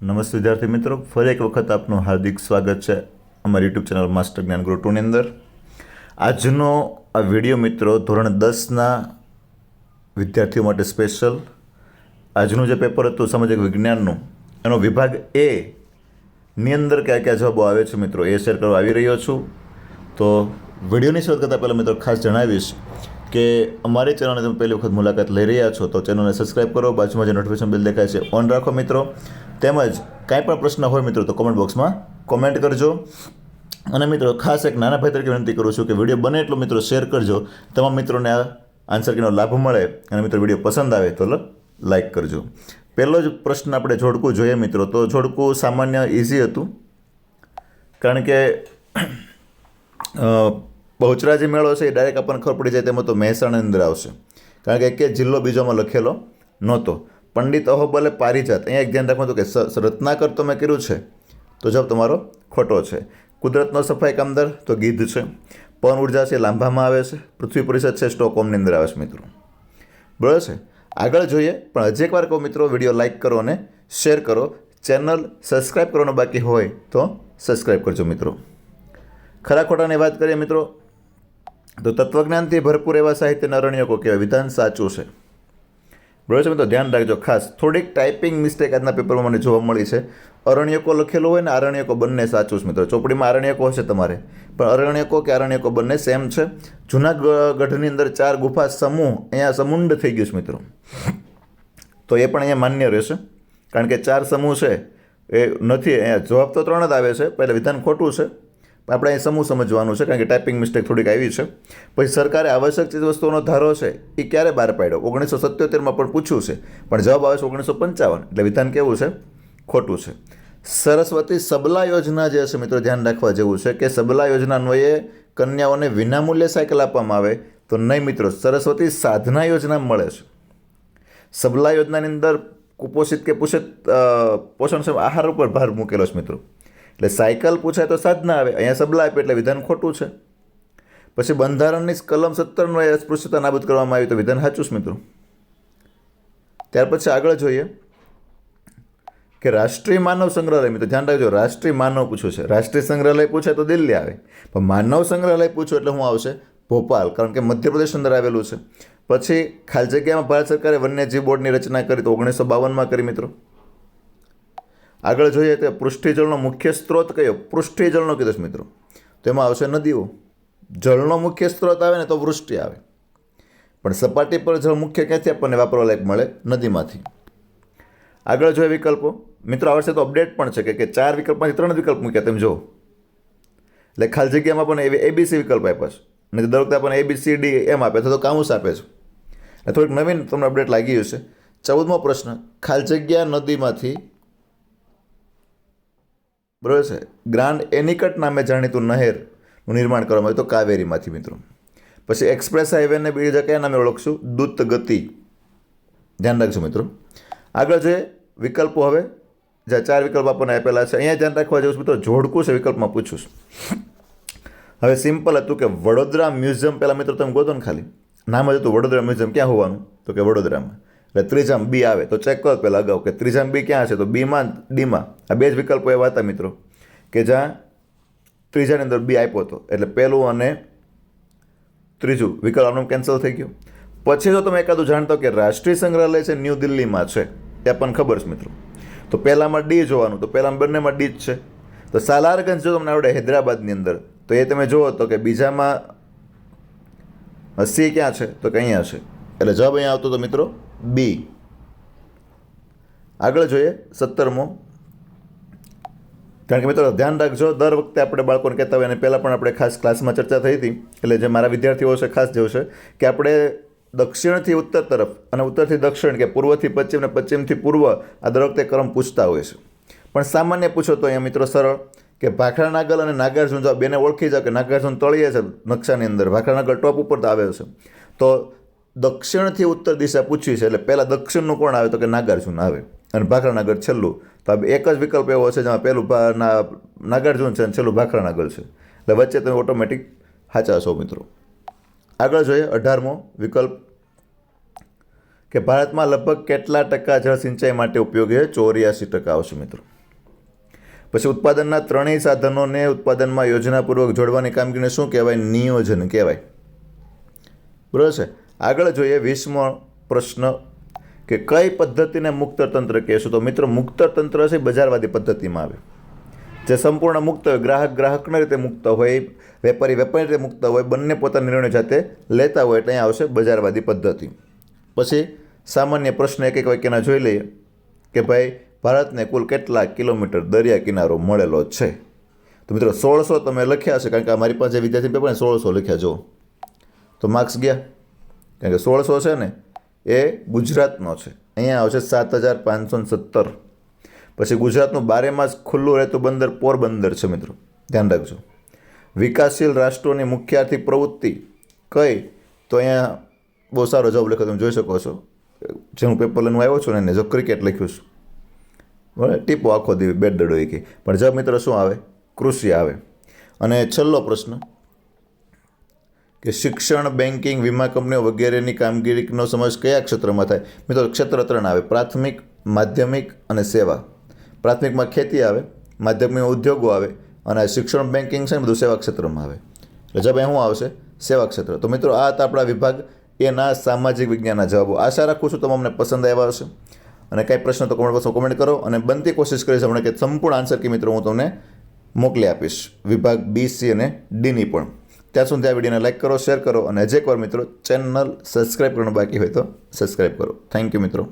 નમસ્તે વિદ્યાર્થી મિત્રો, ફરી એક વખત આપનું હાર્દિક સ્વાગત છે અમારી યુટ્યુબ ચેનલ માસ્ટર જ્ઞાન ગુરુ ટુની અંદર. આજનો આ વીડિયો મિત્રો ધોરણ દસના વિદ્યાર્થીઓ માટે સ્પેશિયલ આજનું જે પેપર હતું સામાજિક વિજ્ઞાનનું, એનો વિભાગ એ ની અંદર કયા કયા જવાબો આવે છે મિત્રો એ શેર કરવા આવી રહ્યો છું. તો વિડીયોની શરૂઆત કરતાં પહેલાં મિત્રો ખાસ જણાવીશ કે અમારી ચેનલને તમે પહેલી વખત મુલાકાત લઈ રહ્યા છો તો ચેનલને સબસ્ક્રાઈબ કરો, બાજુમાં જે નોટિફિકેશન બિલ દેખાય છે ઓન રાખો મિત્રો. તેમજ કાંઈ પણ પ્રશ્ન હોય મિત્રો તો કોમેન્ટ બોક્સમાં કોમેન્ટ કરજો. અને મિત્રો ખાસ એક નાના ભાઈ તરીકે વિનંતી કરું છું કે વીડિયો બને એટલો મિત્રો શેર કરજો. તમામ મિત્રોને આ આન્સર કીનો લાભ મળે અને મિત્રો વીડિયો પસંદ આવે તો લાઈક કરજો. પહેલો જ પ્રશ્ન આપણે જોડકું જોઈએ મિત્રો તો જોડકું સામાન્ય ઇઝી હતું. કારણ કે અ, બહુચરાજી મેળો છે એ ડાયરેક્ટ આપણને ખબર પડી જાય તેમાં તો મહેસાણાની અંદર આવશે. કારણ કે એક જ જિલ્લો બીજોમાં લખેલો નહોતો. પંડિત અહોબલે પારિજાત. અહીંયા એક ધ્યાન રાખવાનું હતું કે રત્નાકર તો મેં કર્યું છે, તો જવાબ તમારો ખોટો છે. કુદરતનો સફાઈ કામદાર તો ગીધ છે. પવન ઊર્જા છે લાંભામાં આવે છે. પૃથ્વી પરિષદ છે સ્ટોકહોમની અંદર આવે છે, મિત્રો. બરાબર છે? આગળ જોઈએ, પણ હજી એકવાર કહું મિત્રો, વીડિયો લાઇક કરો અને શેર કરો. ચેનલ સબસ્ક્રાઈબ કરવાનો બાકી હોય તો સબસ્ક્રાઈબ કરજો, મિત્રો. ખરા ખોટાની વાત કરીએ, મિત્રો, તો તત્વજ્ઞાનથી ભરપૂર એવા સાહિત્યના અરણ્યકો કહેવાય. વિધાન સાચું છે. બરાબર છે મિત્રો ધ્યાન રાખજો. ખાસ થોડીક ટાઈપિંગ મિસ્ટેક આજના પેપરમાં મને જોવા મળી છે. અરણ્યકો લખેલું હોય ને આરણ્યકો બંને સાચું છે મિત્રો. ચોપડીમાં આરણ્યકો હશે તમારે. પણ અરણ્યકો કે આરણ્યકો બંને સેમ છે. જૂના ગઢની અંદર ચાર ગુફા સમૂહ અહીંયા સમુંડ થઈ ગયું છે મિત્રો. તો એ પણ અહીંયા માન્ય રહેશે. કારણ કે ચાર સમૂહ છે. એ નથી, અહીંયા જવાબ તો ત્રણ જ આવે છે. પહેલાં વિધાન ખોટું છે. આપણે અહીં સમૂહ સમજવાનું છે કારણ કે ટાઈપિંગ મિસ્ટેક થોડીક આવી છે. પછી સરકારે આવશ્યક ચીજ વસ્તુઓનો ધારો છે એ ક્યારે બહાર પાડ્યો? ઓગણીસો સત્યોતેરમાં પણ પૂછ્યું છે, પણ જવાબ આવે છે ઓગણીસો પંચાવન. એટલે વિધાન કેવું છે? ખોટું છે. સરસ્વતી સબલા યોજના જે છે, મિત્રો, ધ્યાન રાખવા જેવું છે કે સબલા યોજના અન્વયે કન્યાઓને વિનામૂલ્યે સાયકલ આપવામાં આવે, તો નહીં મિત્રો, સરસ્વતી સાધના યોજના મળે છે. સબલા યોજનાની અંદર કુપોષિત કે પોષિત પોષણ આહાર ઉપર ભાર મૂકેલો છે, મિત્રો. એટલે સાયકલ પૂછાય તો સાધના આવે. અહીંયા સબલા આપે એટલે વિધાન ખોટું છે. પછી બંધારણની કલમ સત્તરનો એ અસ્પૃશ્યતા નાબૂદ કરવામાં આવી તો વિધાન સાચું છે મિત્રો. ત્યાર પછી આગળ જોઈએ કે રાષ્ટ્રીય માનવ સંગ્રહાલય, મિત્રો ધ્યાન રાખજો, રાષ્ટ્રીય માનવ પૂછ્યું છે. રાષ્ટ્રીય સંગ્રહાલય પૂછે તો દિલ્હી આવે. પણ માનવ સંગ્રહાલય પૂછો એટલે શું આવશે? ભોપાલ, કારણ કે મધ્યપ્રદેશ અંદર આવેલું છે. પછી ખાલી જગ્યામાં ભારત સરકારે વન્યજીવ બોર્ડની રચના કરી તો ઓગણીસો બાવનમાં કરી, મિત્રો. આગળ જોઈએ તો પૃષ્ઠી જળનો મુખ્ય સ્ત્રોત કયો? પૃષ્ઠી જળનો કીધો છે મિત્રો. તેમાં આવશે નદીઓ. જળનો મુખ્ય સ્ત્રોત આવે ને તો વૃષ્ટિ આવે. પણ સપાટી પર જળ મુખ્ય ક્યાંથી આપણને વાપરવા લાયક મળે? નદીમાંથી. આગળ જોઈએ વિકલ્પો. મિત્રો આવશે તો અપડેટ પણ છે કે ચાર વિકલ્પમાંથી ત્રણ વિકલ્પ મૂક્યા તેમ જો એટલે ખાલી જગ્યામાં પણ એવી એબીસી વિકલ્પ આપ્યા છે. અને દર વખતે આપણને એબીસી ડી એમ આપે તો કામુસ આપે છે. એટલે થોડીક નવીન તમને અપડેટ લાગી હશે. ચૌદમો પ્રશ્ન. ખાલી જગ્યા નદીમાંથી બરાબર છે? ગ્રાન્ડ એનિકટ નામે જાણીતું નહેરનું નિર્માણ કરવામાં આવ્યું તો કાવેરીમાંથી મિત્રો. પછી એક્સપ્રેસ હાઈવેને બીજા કયા નામે ઓળખશું દૂત ગતિ ધ્યાન રાખજો મિત્રો. આગળ છે વિકલ્પો હવે. જે ચાર વિકલ્પ આપણને આપેલા છે, અહીંયા ધ્યાન રાખવા જેવું મિત્રો, જોડકું છે વિકલ્પમાં પૂછું હવે સિમ્પલ હતું કે વડોદરા મ્યુઝિયમ, પહેલાં મિત્રો તમે ગોતો ને ખાલી. નામ જ હતું વડોદરા મ્યુઝિયમ, ક્યાં હોવાનું? તો કે વડોદરામાં. એટલે ત્રીજામાં બી આવે, તો ચેક કરો પહેલાં અગાઉ કે ત્રીજામાં બી ક્યાં હશે? તો બીમાં ડીમાં. આ બે જ વિકલ્પો એવા હતા મિત્રો. કે જ્યાં ત્રીજાની અંદર બી આપ્યો હતો. એટલે પહેલું અને ત્રીજું વિકલ્પ આનું કેન્સલ થઈ ગયું. પછી જો તમે એકાદું જાણતો કે રાષ્ટ્રીય સંગ્રહાલય છે, ન્યૂ દિલ્હીમાં છે. એ પણ ખબર છે મિત્રો. તો પહેલામાં ડી જોવાનું, તો પહેલાં બંનેમાં ડી જ છે. તો સાલારગંજ જો તમને આવડે હૈદરાબાદની અંદર, તો એ તમે જુઓ તો કે બીજામાં સી ક્યાં છે? તો કે અહીંયા છે. એટલે જવાબ અહીંયા આવતો તો મિત્રો. બી. આગળ જોઈએ સત્તરમો. કારણ કે મિત્રો, ધ્યાન રાખજો, દર વખતે આપણે બાળકોને કહેતા હોય અને પહેલાં પણ આપણે ખાસ ક્લાસમાં ચર્ચા થઈ હતી, એટલે જે મારા વિદ્યાર્થીઓ છે, ખાસ જેવું છે, કે આપણે દક્ષિણથી ઉત્તર તરફ, અને ઉત્તરથી દક્ષિણ, કે પૂર્વથી પશ્ચિમ અને પશ્ચિમથી પૂર્વ, આ દર વખતે ક્રમ પૂછતા હોય છે. પણ સામાન્ય પૂછો તો અહીંયા મિત્રો સરળ, કે ભાખરા નાગલ અને નાગાર્જુન જો બેને ઓળખી જાઓ, કે નાગાર્જુન તળીએ છે નકશાની અંદર, ભાખરા નાગલ ટોપ ઉપર આવે છે. તો દક્ષિણથી ઉત્તર દિશા પૂછવી છે એટલે પહેલાં દક્ષિણનું કોણ આવે તો કે નાગાર્જુન આવે. અને ભાખરાનગર છેલ્લું. તો એક જ વિકલ્પ એવો છે જેમાં પહેલું ભા- નાગાર્જુન છે અને છેલ્લું ભાખરાનગર છે. એટલે વચ્ચે તમે ઓટોમેટિક સાચા છો મિત્રો. આગળ જોઈએ અઢારમો વિકલ્પ. કે ભારતમાં લગભગ કેટલા ટકા જળ સિંચાઈ માટે ઉપયોગી છે? ચોર્યાસી ટકા આવશે મિત્રો. પછી ઉત્પાદનના ત્રણેય સાધનોને ઉત્પાદનમાં યોજનાપૂર્વક જોડવાની કામગીરીને શું કહેવાય? નિયોજન કહેવાય. બરાબર છે? આગળ જોઈએ વીસમો પ્રશ્ન કે કઈ પદ્ધતિને મુક્ત તંત્ર કહેશું? તો મિત્રો મુક્ત તંત્ર છે બજારવાદી પદ્ધતિમાં આવે. જે સંપૂર્ણ મુક્ત હોય, ગ્રાહક ગ્રાહકના રીતે મુક્ત હોય, વેપારી વેપારી રીતે મુક્ત હોય, બંને પોતાના નિર્ણય જાતે લેતા હોય, એટલે અહીંયા આવશે બજારવાદી પદ્ધતિ. પછી સામાન્ય પ્રશ્ન એક એક વાક્યના જોઈ લઈએ કે ભાઈ, ભારતને કુલ કેટલા કિલોમીટર દરિયા કિનારો મળેલો છે? તો મિત્રો, સોળસો તમે લખ્યા હશે, કારણ કે મારી પાસે વિદ્યાર્થી પેપર સોળસો લખ્યા, જુઓ. તો માર્ક્સ ગયા. કારણ કે સોળસો છે ને, એ ગુજરાતનો છે. અહીંયા આવશે સાત હજાર પાંચસો સત્તર. પછી ગુજરાતનું બારેમાસ ખુલ્લું રહેતું બંદર, પોરબંદર છે મિત્રો. ધ્યાન રાખજો. વિકાસશીલ રાષ્ટ્રોની મુખ્ય આર્થિક પ્રવૃત્તિ કઈ? તો અહીંયા બહુ સારો જવાબ લખ્યો તમે જોઈ શકો છો. જે હું પેપર લઈને આવ્યો છું ને, એને જો ક્રિકેટ લખ્યું છું. બરાબર? ટીપો આખો દીવી બેટ દડો કે પણ જવાબ મિત્રો શું આવે? કૃષિ આવે. અને છેલ્લો પ્રશ્ન કે શિક્ષણ બેન્કિંગ વીમા કંપનીઓ વગેરેની કામગીરીનો સમાવેશ કયા ક્ષેત્રમાં થાય? મિત્રો, ક્ષેત્ર ત્રણ આવે. પ્રાથમિક, માધ્યમિક અને સેવા. પ્રાથમિકમાં ખેતી આવે માધ્યમિકમાં ઉદ્યોગો આવે અને શિક્ષણ બેન્કિંગ છે ને બધું સેવા ક્ષેત્રમાં આવે. રજાભાઈ શું આવશે, સેવા ક્ષેત્ર. તો મિત્રો, આ હતા આપણા વિભાગ. એના સામાજિક વિજ્ઞાનના જવાબો. આશા રાખું છું તમને પસંદ આવ્યા હશે. અને કાંઈ પ્રશ્ન તો કોમેન્ટ બોક્સમાં કોમેન્ટ કરો અને બનતી કોશિશ કરીશ હમણાં કે સંપૂર્ણ આન્સર કે મિત્રો હું તમને મોકલી આપીશ. વિભાગ બી સી અને ડીની પણ. ત્યાં સુધી આ વિડીયોને લાઈક કરો, શેર કરો અને હજી એકવાર મિત્રો ચેનલ સબસ્ક્રાઈબ કરવાનું બાકી હોય તો સબસ્ક્રાઈબ કરો. થેન્ક યુ મિત્રો.